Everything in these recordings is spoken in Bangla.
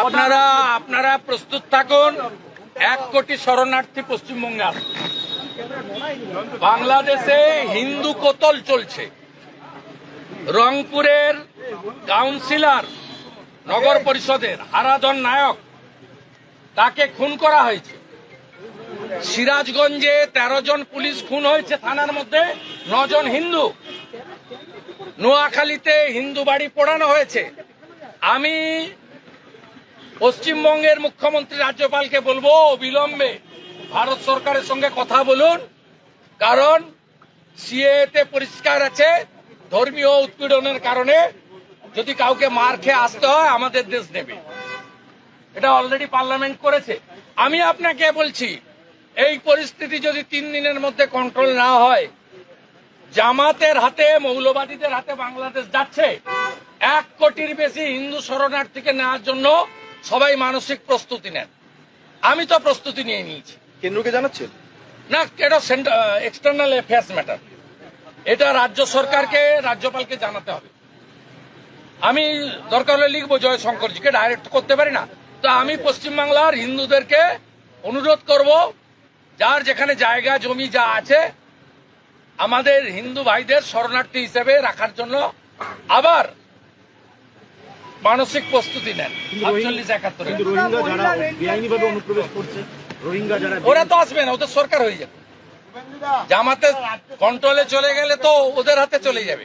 আপনারা আপনারা প্রস্তুত থাকুন। এক কোটি শরণার্থী পশ্চিমবঙ্গে আসবে বাংলাদেশে হিন্দু কোতল চলছে। রংপুরের কাউন্সিলর, নগর পরিষদের হারাধন নায়ক, তাকে খুন করা হয়েছে। সিরাজগঞ্জে তেরো জন পুলিশ খুন হয়েছে থানার মধ্যে, নজন হিন্দু। নোয়াখালীতে হিন্দু বাড়ি পোড়ানো হয়েছে। আমি পশ্চিমবঙ্গের মুখ্যমন্ত্রী রাজ্যপালকে বলব, অবিলম্বে ভারত সরকারের সঙ্গে কথা বলুন। কারণ সিএতে পরিষ্কার আছে, ধর্মীয় উৎপীড়নের কারণে যদি কাউকে মার খেয়ে আসতে হয়, আমাদের দেশ নেবে এটা অলরেডি পার্লামেন্ট করেছে। আমি আপনাকে বলছি, এই পরিস্থিতি যদি তিন দিনের মধ্যে কন্ট্রোল না হয় জামাতের হাতে মৌলবাদীদের হাতে বাংলাদেশ যাচ্ছে। এক কোটির বেশি হিন্দু শরণার্থীকে নেওয়ার জন্য সবাই মানসিক প্রস্তুতি নেন। আমি তো প্রস্তুতি নিয়ে নিয়েছি। কেন্দ্রকে জানাচ্ছেন? না এটা এক্সটার্নাল অ্যাফেয়ার্স ম্যাটার এটা রাজ্য সরকারকে রাজ্যপালকে জানাতে হবে। আমি দরকার হলে লিখব জয় শঙ্করজিকে ডাইরেক্ট করতে পারি না। তো আমি পশ্চিমবাংলার হিন্দুদেরকে অনুরোধ করব যার যেখানে জায়গা জমি যা আছে আমাদের হিন্দু ভাইদের শরণার্থী হিসেবে রাখার জন্য আবার মানসিক প্রস্তুতি নেন। আটচল্লিশ একাত্তরে। ওরা তো আসবে না ওদের সরকার হয়ে যাবে। জামাতে কন্ট্রোলে চলে গেলে তো ওদের হাতে চলে যাবে।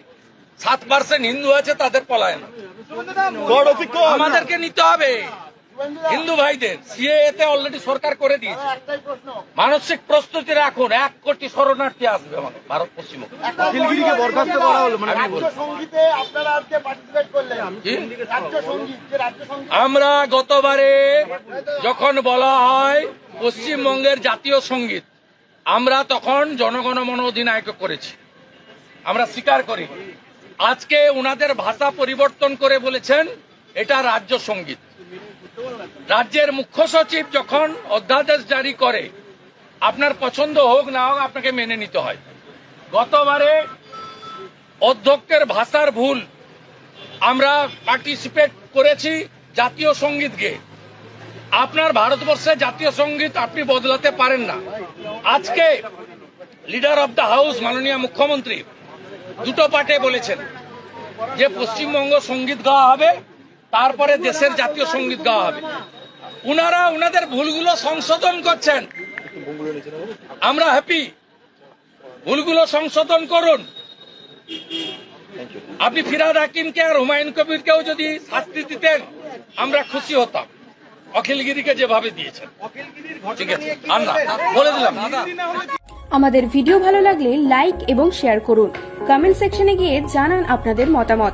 সাত পার্সেন্ট হিন্দু আছে তাদের পলায়ন। আমাদেরকে নিতে হবে। হিন্দু ভাইদের সিএতে অলরেডি সরকার করে দিয়েছে। মানসিক প্রস্তুতি রাখুন এক কোটি শরণার্থী আসবে আমাদের ভারত পশ্চিমবঙ্গ। অখিলগিরিকে বরখাস্ত করা হলো মানে আমি বলছি। সঙ্গীতে আপনারা আজকে পার্টিসিপেট করলেন। কি? রাজ্য সংগীত যে রাজ্য সংগীত। আমরা গতবারে যখন বলা হয় পশ্চিমবঙ্গের জাতীয় সংগীত আমরা তখন জনগণমন অধিনায়ক করেছি। আমরা স্বীকার করি। আজকে উনাদের ভাষা পরিবর্তন করে বলেছেন এটা রাজ্য সংগীত। রাজ্যের মুখ্য সচিব যখন অধ্যাদেশ জারি করে, আপনার পছন্দ হোক না হোক আপনাকে মেনে নিতে হয়। গতবারে অধ্যক্ষের ভাষার ভুল আমরা পার্টিসিপেট করেছি জাতীয় সংগীত গেয়ে আপনার ভারতবর্ষে জাতীয় সংগীত আপনি বদলাতে পারেন না। আজকে লিডার অব দ্য হাউস মাননীয় মুখ্যমন্ত্রী, দুটো পার্টে বলেছেন যে পশ্চিমবঙ্গ সংগীত গাওয়া হবে, তারপরে দেশের জাতীয় সংগীত গাওয়া হবে। উনারা উনাদের ভুলগুলো সংশোধন করছেন। আমরা হ্যাপি ভুলগুলো সংশোধন করুন। আপনি ফিরাদ হাকিমকে আর হুমায়ুন কবিরকেও যদি শাস্তি দিতেন, আমরা খুশি হতাম। অখিলগিরিকে যেভাবে দিয়েছেন। ঠিক আছে আর বলে দিলাম। আমাদের ভিডিও ভালো লাগলে লাইক এবং শেয়ার করুন। কমেন্ট সেকশনে গিয়ে জানান আপনাদের মতামত।